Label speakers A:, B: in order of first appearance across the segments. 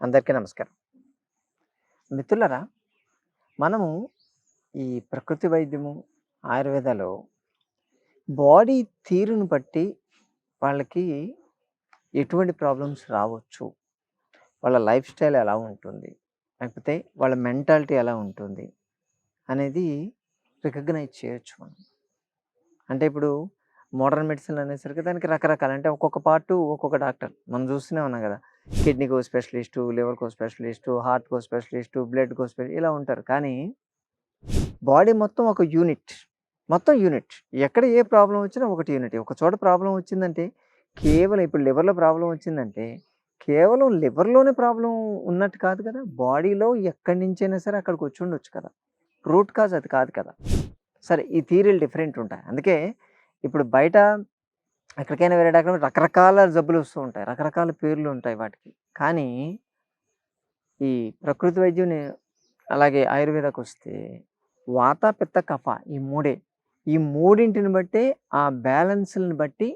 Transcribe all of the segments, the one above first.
A: అందరికీ నమస్కారం. మిత్రులరా మనము ఈ ప్రకృతి వైద్యము ఆయుర్వేదలో బాడీ తీరును బట్టి వాళ్ళకి ఎటువంటి ప్రాబ్లమ్స్ రావచ్చు వాళ్ళ లైఫ్ స్టైల్ ఎలా ఉంటుంది లేకపోతే వాళ్ళ మెంటాలిటీ ఎలా ఉంటుంది అనేది రికగ్నైజ్ చేయొచ్చు మనం. అంటే ఇప్పుడు మోడర్న్ మెడిసిన్ అనేసరికి దానికి రకరకాల అంటే ఒక్కొక్క పార్ట్ ఒక్కొక్క డాక్టర్. మనం చూస్తూనే ఉన్నాం కదా కిడ్నీకో స్పెషలిస్టు లివర్కో స్పెషలిస్టు హార్ట్కో స్పెషలిస్టు బ్లడ్కో స్పెషల్ ఇలా ఉంటారు. కానీ బాడీ మొత్తం ఒక యూనిట్. మొత్తం యూనిట్. ఎక్కడ ఏ ప్రాబ్లం వచ్చినా ఒకటి యూనిట్. ఒక చోట ప్రాబ్లం వచ్చిందంటే కేవలం ఇప్పుడు లివర్లో ప్రాబ్లం వచ్చిందంటే కేవలం లివర్లోనే ప్రాబ్లం ఉన్నట్టు కాదు కదా. బాడీలో ఎక్కడి నుంచైనా సరే అక్కడికి వచ్చి ఉండొచ్చు కదా. రూట్ కాజ్ అది కాదు కదా. సరే ఈ థీరీలు డిఫరెంట్ ఉంటాయి. అందుకే ఇప్పుడు బయట ఎక్కడికైనా వేరే రకరకాల జబ్బులు వస్తూ ఉంటాయి. రకరకాల పేర్లు ఉంటాయి వాటికి. కానీ ఈ ప్రకృతి వైద్యుని అలాగే ఆయుర్వేదకు వస్తే వాత పిత్త కఫ ఈ మూడే. ఈ మూడింటిని బట్టి ఆ బ్యాలెన్స్ని బట్టి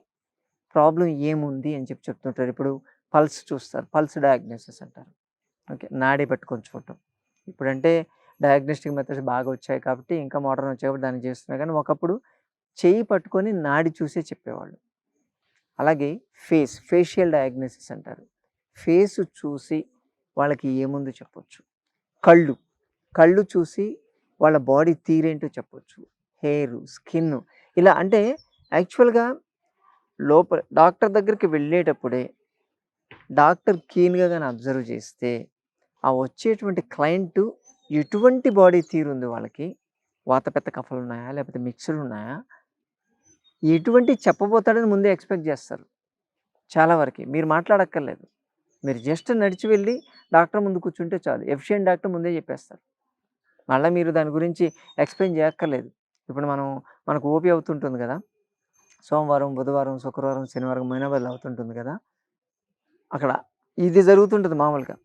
A: ప్రాబ్లం ఏముంది అని చెప్పి చెప్తుంటారు. ఇప్పుడు పల్స్ చూస్తారు. పల్స్ డయాగ్నోసిస్ అంటారు. ఓకే. నాడి పట్టుకొని చూడటం. ఇప్పుడంటే డయాగ్నోస్టిక్ మెథడ్స్ బాగా వచ్చాయి కాబట్టి ఇంకా మోడర్న్ వచ్చాయి కాబట్టి దాన్ని చేస్తున్నాయి కానీ ఒకప్పుడు చేయి పట్టుకొని నాడి చూసే చెప్పేవాళ్ళు. అలాగే ఫేస్ ఫేషియల్ డయాగ్నోసిస్ అంటారు. ఫేస్ చూసి వాళ్ళకి ఏముందో చెప్పొచ్చు. కళ్ళు కళ్ళు చూసి వాళ్ళ బాడీ తీరేంటో చెప్పొచ్చు. హెయిర్ స్కిన్ ఇలా అంటే యాక్చువల్గా లోపల డాక్టర్ దగ్గరికి వెళ్ళేటప్పుడే డాక్టర్ క్లీన్గా కానీ అబ్జర్వ్ చేస్తే ఆ వచ్చేటువంటి క్లయింట్ ఎటువంటి బాడీ తీరు ఉంది వాళ్ళకి? వాత పెద్ద కఫలు ఉన్నాయా లేకపోతే మిక్స్డ్ ఉన్నాయా ఎటువంటి చెప్పబోతాడని ముందే ఎక్స్పెక్ట్ చేస్తారు. చాలా వరకు. మీరు మాట్లాడక్కర్లేదు. మీరు జస్ట్ నడిచి వెళ్ళి డాక్టర్ ముందు కూర్చుంటే చాలు. ఎఫిషియెంట్ డాక్టర్ ముందే చెప్పేస్తారు. మళ్ళీ మీరు దాని గురించి ఎక్స్ప్లెయిన్ చేయక్కర్లేదు. ఇప్పుడు మనం మనకు ఓపీ అవుతుంటుంది కదా. సోమవారం బుధవారం శుక్రవారం శనివారం మైనాబాద్ అవుతుంటుంది కదా. అక్కడ ఇది జరుగుతుంటుంది మామూలుగా.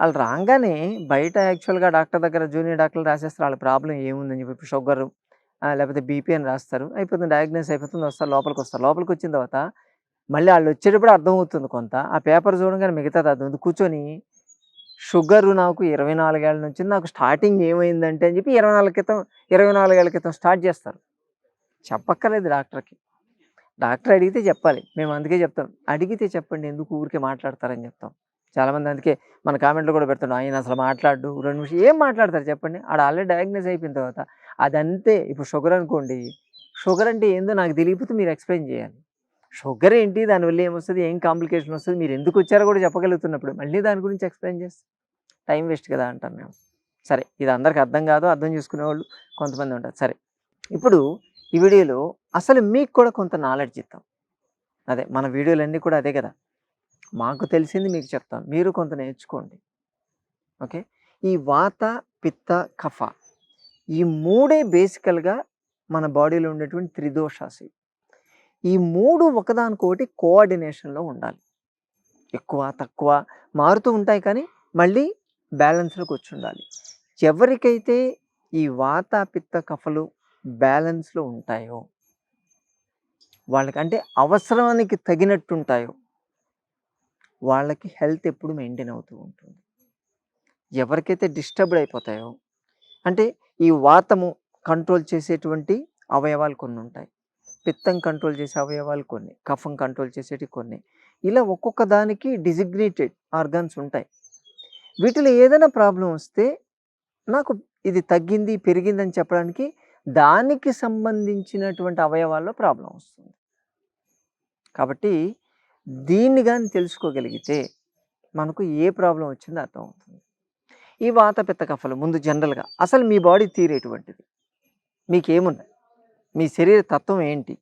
A: వాళ్ళు రాగానే బయట యాక్చువల్గా డాక్టర్ దగ్గర జూనియర్ డాక్టర్లు రాసేస్తారు. వాళ్ళ ప్రాబ్లం ఏముందని చెప్పి షుగర్ లేకపోతే బీపీ అని రాస్తారు. అయిపోతుంది డయాగ్నోస్ అయిపోతుంది వస్తారు లోపలికి వస్తారు. లోపలికి వచ్చిన తర్వాత మళ్ళీ వాళ్ళు వచ్చేటప్పుడు అర్థమవుతుంది కొంత. ఆ పేపర్ చూడగానే మిగతాది అర్థం కూర్చొని షుగర్ నాకు ఇరవై నాలుగేళ్ళ నుంచి నాకు స్టార్టింగ్ ఏమైందంటే అని చెప్పి ఇరవై నాలుగు క్రితం ఇరవై నాలుగేళ్ళ క్రితం స్టార్ట్ చేస్తారు. చెప్పక్కర్లేదు డాక్టర్కి. డాక్టర్ అడిగితే చెప్పాలి. మేము అందుకే చెప్తాం. అడిగితే చెప్పండి ఎందుకు ఊరికే మాట్లాడతారని చెప్తాం. చాలామంది అందుకే మన కామెంట్లో కూడా పెడుతున్నాం ఆయన అసలు మాట్లాడు రెండు నిమిషం ఏం మాట్లాడతారు చెప్పండి. ఆడ ఆల్రెడీ డయాగ్నోస్ అయిపోయిన తర్వాత అదంతే. ఇప్పుడు షుగర్ అనుకోండి. షుగర్ అంటే ఏందో నాకు తెలియకపోతే మీరు ఎక్స్ప్లెయిన్ చేయాలి. షుగర్ ఏంటి? దానివల్ల ఏమొస్తుంది? ఏం కాంప్లికేషన్ వస్తుంది? మీరు ఎందుకు వచ్చారో కూడా చెప్పగలుగుతున్నప్పుడు మళ్ళీ దాని గురించి ఎక్స్ప్లెయిన్ చేస్తాం టైం వేస్ట్ కదా అంటాం మేము. సరే ఇది అందరికి అర్థం కాదు అర్థం చేసుకునే వాళ్ళు కొంతమంది ఉంటారు. సరే ఇప్పుడు ఈ వీడియోలో అసలు మీకు కూడా కొంత నాలెడ్జ్ ఇద్దాం. అదే మన వీడియోలన్నీ కూడా అదే కదా. మాకు తెలిసింది మీకు చెప్తాం. మీరు కొంత నేర్చుకోండి. ఓకే? ఈ వాత పిత్త కఫ ఈ మూడే బేసికల్గా మన బాడీలో ఉండేటువంటి త్రిదోషాసి ఈ మూడు ఒకదానికొకటి కోఆర్డినేషన్లో ఉండాలి. ఎక్కువ తక్కువ మారుతూ ఉంటాయి కానీ మళ్ళీ బ్యాలెన్స్లోకి వచ్చి ఉండాలి ఎవరికైతే ఈ వాత పిత్త కఫలు బ్యాలెన్స్లో ఉంటాయో వాళ్ళకి అంటే అవసరానికి తగినట్టు ఉంటాయో వాళ్ళకి హెల్త్ ఎప్పుడు మెయింటైన్ అవుతూ ఉంటుంది. ఎవరికైతే డిస్టర్బ్డ్ అయిపోతాయో అంటే ఈ వాతము కంట్రోల్ చేసేటువంటి అవయవాలు కొన్ని ఉంటాయి. పిత్తం కంట్రోల్ చేసే అవయవాలు కొన్ని కఫం కంట్రోల్ చేసేటి కొన్ని. ఇలా ఒక్కొక్క దానికి డిజిగ్నేటెడ్ ఆర్గాన్స్ ఉంటాయి. వీటిలో ఏదైనా ప్రాబ్లం వస్తే నాకు ఇది తగ్గింది పెరిగిందని చెప్పడానికి దానికి సంబంధించినటువంటి అవయవాల్లో ప్రాబ్లం వస్తుంది. కాబట్టి దీన్ని కానీ తెలుసుకోగలిగితే మనకు ఏ ప్రాబ్లం వచ్చిందో అర్థమవుతుంది. ఈ వాత పిత్త కఫలు ముందు జనరల్గా అసలు మీ బాడీ తీరేటువంటిది. మీకేమున్నాయి? మీ శరీర తత్వం ఏంటి?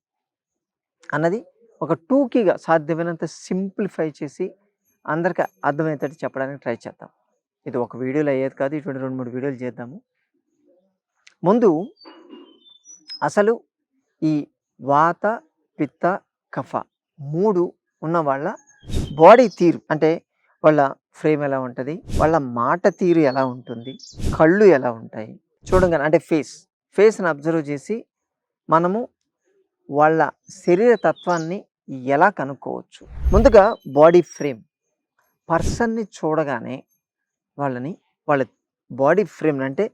A: అన్నది ఒక టూకీగా సాధ్యమైనంత సింప్లిఫై చేసి అందరికి అర్థమయ్యేటట్టు చెప్పడానికి ట్రై చేద్దాం. ఇది ఒక వీడియోలో అయ్యేది కాదు ఇటువంటి రెండు మూడు వీడియోలు చేద్దాము. ముందు అసలు ఈ వాత పిత్త కఫ మూడు ఉన్న వాళ్ళ బాడీ తీరు అంటే వాళ్ళ ఫ్రేమ్ ఎలా ఉంటుంది? వాళ్ళ మాట తీరు ఎలా ఉంటుంది? కళ్ళు ఎలా ఉంటాయి? చూడంగానే అంటే ఫేస్ ఫేస్ని అబ్జర్వ్ చేసి మనము వాళ్ళ శరీర తత్వాన్ని ఎలా కనుక్కోవచ్చు? ముందుగా బాడీ ఫ్రేమ్ పర్సన్ని చూడగానే వాళ్ళని వాళ్ళ బాడీ ఫ్రేమ్ అంటే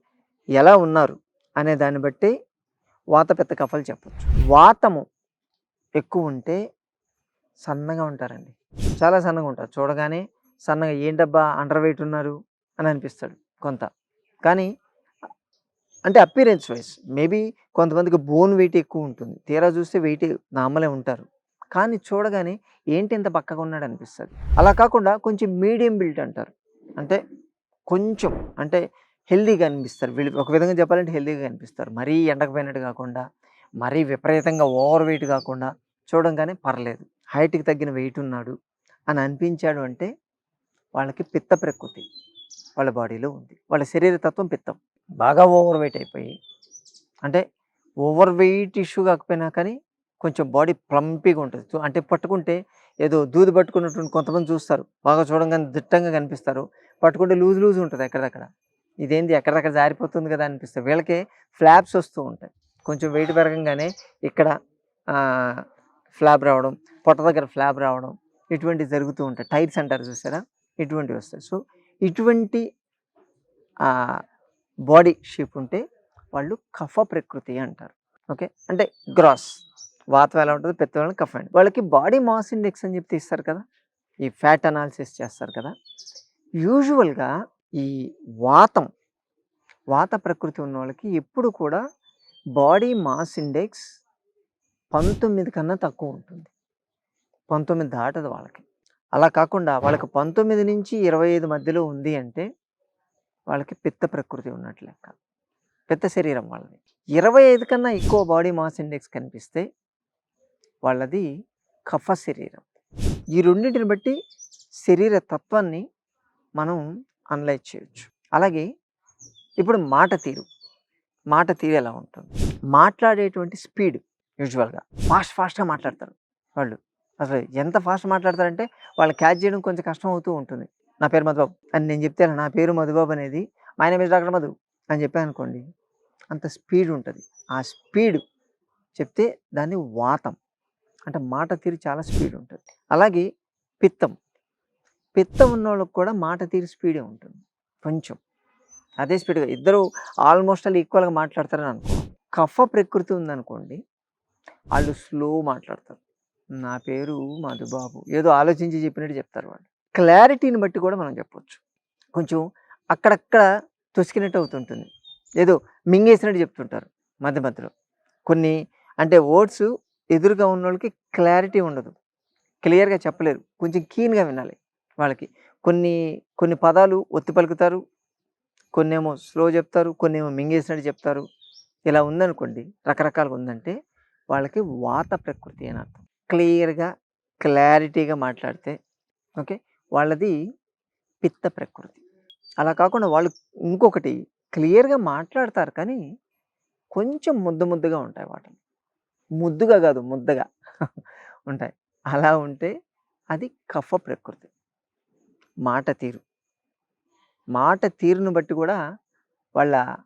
A: ఎలా ఉన్నారు అనే దాన్ని బట్టి వాత పెద్ద కఫలు చెప్పచ్చు. వాతము ఎక్కువ ఉంటే సన్నగా ఉంటారండి. చాలా సన్నగా ఉంటారు. చూడగానే సన్నగా ఏంటబ్బా అండర్ వెయిట్ ఉన్నారు? అని అనిపిస్తాడు కొంత. కానీ అంటే అపీరెన్స్ వైజ్ మేబీ కొంతమందికి బోన్ వెయిట్ ఎక్కువ ఉంటుంది. తీరా చూస్తే వెయిట్ నార్మలే ఉంటారు. కానీ చూడగానే ఏంటి ఇంత బక్కగా ఉన్నాడు? అనిపిస్తుంది. అలా కాకుండా కొంచెం మీడియం బిల్ట్ అంటారు. అంటే కొంచెం అంటే హెల్దీగా అనిపిస్తారు. వీళ్ళు ఒక విధంగా చెప్పాలంటే హెల్దీగా అనిపిస్తారు. మరీ ఎండకపోయినట్టు కాకుండా మరీ విపరీతంగా ఓవర్ వెయిట్ కాకుండా చూడంగానే పర్లేదు. హైట్కి తగ్గిన వెయిట్ ఉన్నాడు అని అనిపించాడు అంటే వాళ్ళకి పిత్త ప్రకృతి. వాళ్ళ బాడీలో ఉంది. వాళ్ళ శరీర తత్వం పిత్తం. బాగా ఓవర్ వెయిట్ అయిపోయి. అంటే ఓవర్ వెయిట్ ఇష్యూ కాకపోయినా కానీ కొంచెం బాడీ ప్లంపీగా ఉంటుంది. చూ- అంటే పట్టుకుంటే ఏదో దూది పట్టుకున్నటువంటి కొంతమంది చూస్తారు. బాగా చూడంగానే దిట్టంగా కనిపిస్తారు. పట్టుకుంటే లూజ్ లూజ్ ఉంటుంది ఎక్కడక్కడ. ఇదేంది? ఎక్కడక్కడ జారిపోతుంది కదా అనిపిస్తుంది. వీళ్ళకి ఫ్లాప్స్ వస్తూ ఉంటాయి. కొంచెం వెయిట్ పెరగంగానే ఇక్కడ ఫ్లాప్ రావడం పొట్ట దగ్గర ఫ్లాప్ రావడం ఇటువంటివి జరుగుతూ ఉంటాయి. టైర్స్ అంటారు చూసారా? ఇటువంటివి వస్తాయి. సో ఇటువంటి బాడీ షేప్ ఉంటే వాళ్ళు కఫ ప్రకృతి అంటారు. ఓకే? అంటే గ్రాస్. వాతం ఎలా ఉంటుంది పెద్ద వాళ్ళకి కఫ అండి వాళ్ళకి బాడీ మాస్ ఇండెక్స్ అని చెప్పి ఇస్తారు కదా? ఈ ఫ్యాట్ అనాలిసిస్ చేస్తారు కదా? యూజువల్గా ఈ వాతం వాత ప్రకృతి ఉన్న వాళ్ళకి ఎప్పుడు కూడా బాడీ మాస్ ఇండెక్స్ పంతొమ్మిది కన్నా తక్కువ ఉంటుంది. పంతొమ్మిది దాటదు వాళ్ళకి. అలా కాకుండా వాళ్ళకి పంతొమ్మిది నుంచి ఇరవై ఐదు మధ్యలో ఉంది అంటే వాళ్ళకి పిత్త ప్రకృతి ఉన్నట్లు లెక్క. పిత్త శరీరం వాళ్ళది. ఇరవై ఐదు కన్నా ఎక్కువ బాడీ మాస్ ఇండెక్స్ కనిపిస్తే వాళ్ళది కఫ శరీరం. ఈ రెండింటిని బట్టి శరీర తత్వాన్ని మనం అనలైజ్ చేయొచ్చు. అలాగే ఇప్పుడు మాట తీరు. మాట తీరు ఎలా ఉంటుంది? మాట్లాడేటువంటి స్పీడ్ యూజువల్గా. ఫాస్ట్ ఫాస్ట్గా మాట్లాడతారు వాళ్ళు. అసలు ఎంత ఫాస్ట్ మాట్లాడతారంటే వాళ్ళు క్యాచ్ చేయడం కొంచెం కష్టం అవుతూ ఉంటుంది. నా పేరు మధుబాబు. అని నేను చెప్తే నా పేరు మధుబాబు అనేది ఆయన మీద ఇస్ డాక్టర్ మధు అని చెప్పాను అనుకోండి అంత స్పీడ్ ఉంటుంది. ఆ స్పీడ్ చెప్తే దాన్ని వాతం. అంటే మాట తీరు చాలా స్పీడ్ ఉంటుంది. అలాగే పిత్తం. పిత్తం ఉన్న వాళ్ళకి కూడా మాట తీరు స్పీడే ఉంటుంది. కొంచెం. అదే స్పీడ్గా. ఇద్దరు ఆల్మోస్ట్ అలా ఈక్వల్గా మాట్లాడతారని అనుకో కఫ ప్రకృతి ఉందనుకోండి వాళ్ళు స్లో మాట్లాడతారు. నా పేరు మధుబాబు. ఏదో ఆలోచించి చెప్పినట్టు చెప్తారు వాళ్ళు. క్లారిటీని బట్టి కూడా మనం చెప్పొచ్చు. కొంచెం అక్కడక్కడ తొసికినట్టు అవుతుంటుంది. ఏదో మింగేసినట్టు చెప్తుంటారు మధ్య మధ్యలో. కొన్ని అంటే ఓట్స్ ఎదురుగా ఉన్న వాళ్ళకి క్లారిటీ ఉండదు. క్లియర్గా చెప్పలేరు. కొంచెం కీన్గా వినాలి వాళ్ళకి. కొన్ని కొన్ని పదాలు ఒత్తి పలుకుతారు. కొన్ని ఏమో స్లో చెప్తారు కొన్ని ఏమో మింగేసినట్టు చెప్తారు. ఇలా ఉందనుకోండి రకరకాలుగా ఉందంటే వాళ్ళకి వాత ప్రకృతి అని అర్థం. క్లియర్గా క్లారిటీగా మాట్లాడితే ఓకే వాళ్ళది పిత్త ప్రకృతి. అలా కాకుండా వాళ్ళు ఇంకొకటి క్లియర్గా మాట్లాడతారు కానీ కొంచెం ముద్ద ముద్దగా ఉంటాయి వాటిని. ముద్దుగా కాదు ముద్దగా ఉంటాయి. అలా ఉంటే అది కఫ ప్రకృతి. మాట తీరు. మాట తీరును బట్టి కూడా వాళ్ళ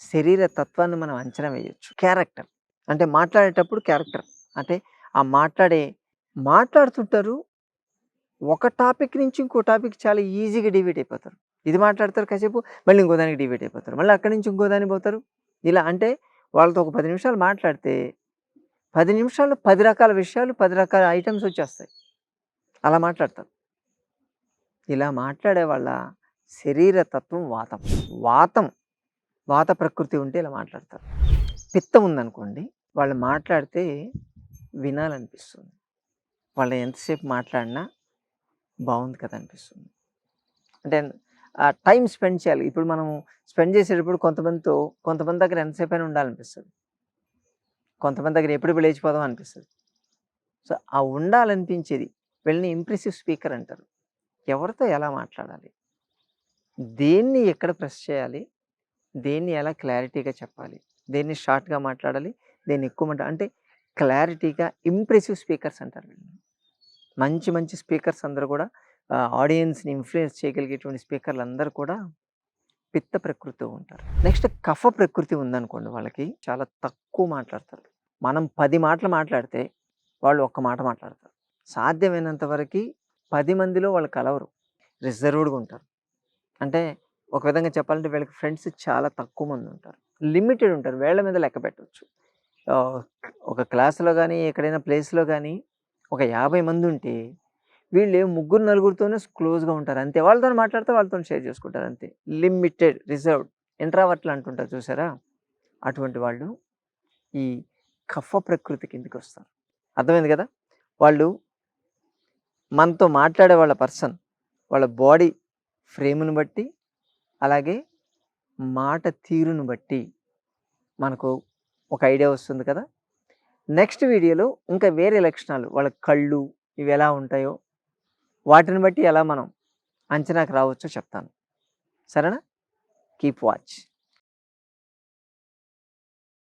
A: శరీర తత్వాన్ని మనం అంచనా వేయచ్చు. క్యారెక్టర్. అంటే మాట్లాడేటప్పుడు క్యారెక్టర్. అంటే ఆ మాట్లాడే మాట్లాడుతుంటారు. ఒక టాపిక్ నుంచి ఇంకో టాపిక్ చాలా ఈజీగా డివైడ్ అయిపోతారు. ఇది మాట్లాడతారు కాసేపు మళ్ళీ ఇంకో దానికి డివైడ్ అయిపోతారు. మళ్ళీ అక్కడి నుంచి ఇంకో దానికి పోతారు. ఇలా అంటే వాళ్ళతో ఒక పది నిమిషాలు మాట్లాడితే పది నిమిషాలు పది రకాల విషయాలు పది రకాల ఐటమ్స్ వచ్చేస్తాయి. అలా మాట్లాడతారు. ఇలా మాట్లాడే వాళ్ళ శరీర తత్వం వాతం. వాతం. వాత ప్రకృతి ఉంటే ఇలా మాట్లాడతారు. పిత్తం ఉందనుకోండి వాళ్ళు మాట్లాడితే వినాలనిపిస్తుంది. వాళ్ళు ఎంతసేపు మాట్లాడినా బాగుంది కదా అనిపిస్తుంది. అంటే ఆ టైం స్పెండ్ చేయాలి. ఇప్పుడు మనము స్పెండ్ చేసేటప్పుడు కొంతమందితో కొంతమంది దగ్గర ఎంతసేపు అయినా ఉండాలనిపిస్తుంది. కొంతమంది దగ్గర ఎప్పుడు లేచిపోదాం అనిపిస్తుంది. సో ఆ ఉండాలనిపించేది. వీళ్ళని ఇంప్రెసివ్ స్పీకర్ అంటారు. ఎవరితో ఎలా మాట్లాడాలి? దేన్ని ఎక్కడ ప్రెస్ చేయాలి? దేన్ని ఎలా క్లారిటీగా చెప్పాలి? దేన్ని షార్ట్గా మాట్లాడాలి? దేన్ని ఎక్కువ మాట్లా అంటే క్లారిటీగా ఇంప్రెసివ్ స్పీకర్స్ అంటారు మంచి మంచి స్పీకర్స్ అందరూ కూడా ఆడియన్స్ని ఇన్ఫ్లుయెన్స్ చేయగలిగేటువంటి స్పీకర్లు అందరూ కూడా పిత్త ప్రకృతి ఉంటారు. నెక్స్ట్ కఫ ప్రకృతి ఉందనుకోండి వాళ్ళకి చాలా తక్కువ మాట్లాడతారు. మనం పది మాటలు మాట్లాడితే వాళ్ళు ఒక్క మాట మాట్లాడతారు. సాధ్యమైనంత వరకు పది మందిలో వాళ్ళు కలవరు. రిజర్వ్డ్గా ఉంటారు. అంటే ఒక విధంగా చెప్పాలంటే వీళ్ళకి ఫ్రెండ్స్ చాలా తక్కువ మంది ఉంటారు. లిమిటెడ్ ఉంటారు. వేళ్ళ మీద లెక్క పెట్టవచ్చు ఒక క్లాస్‌లో కానీ ఎక్కడైనా ప్లేస్‌లో కానీ ఒక 50 మంది ఉంటే వీళ్ళు ముగ్గురు, నలుగురితోనే క్లోజ్‌గా ఉంటారు. అంతే. వాళ్ళతోని మాట్లాడితే వాళ్ళతో షేర్ చేసుకుంటారు అంతే. లిమిటెడ్, రిజర్వ్డ్, ఇంట్రావర్ట్‌లు అంటుంటారు చూసారా? అటువంటి వాళ్ళు ఈ కఫ ప్రకృతి కిందకొస్తారు. అర్థమైంది కదా! వాళ్ళు మనతో మాట్లాడే వాళ్ళ పర్సన్ వాళ్ళ బాడీ ఫ్రేమ్‌ని బట్టి, అలాగే మాట తీరును బట్టి మనకు ఒక ఐడియా వస్తుంది కదా! నెక్స్ట్ వీడియోలో ఇంకా వేరే లక్షణాలు వాళ్ళ కళ్ళు ఇవి ఎలా ఉంటాయో, వాటిని బట్టి ఎలా మనం అంచనాకు రావచ్చో చెప్తాను. సరేనా? Keep watch.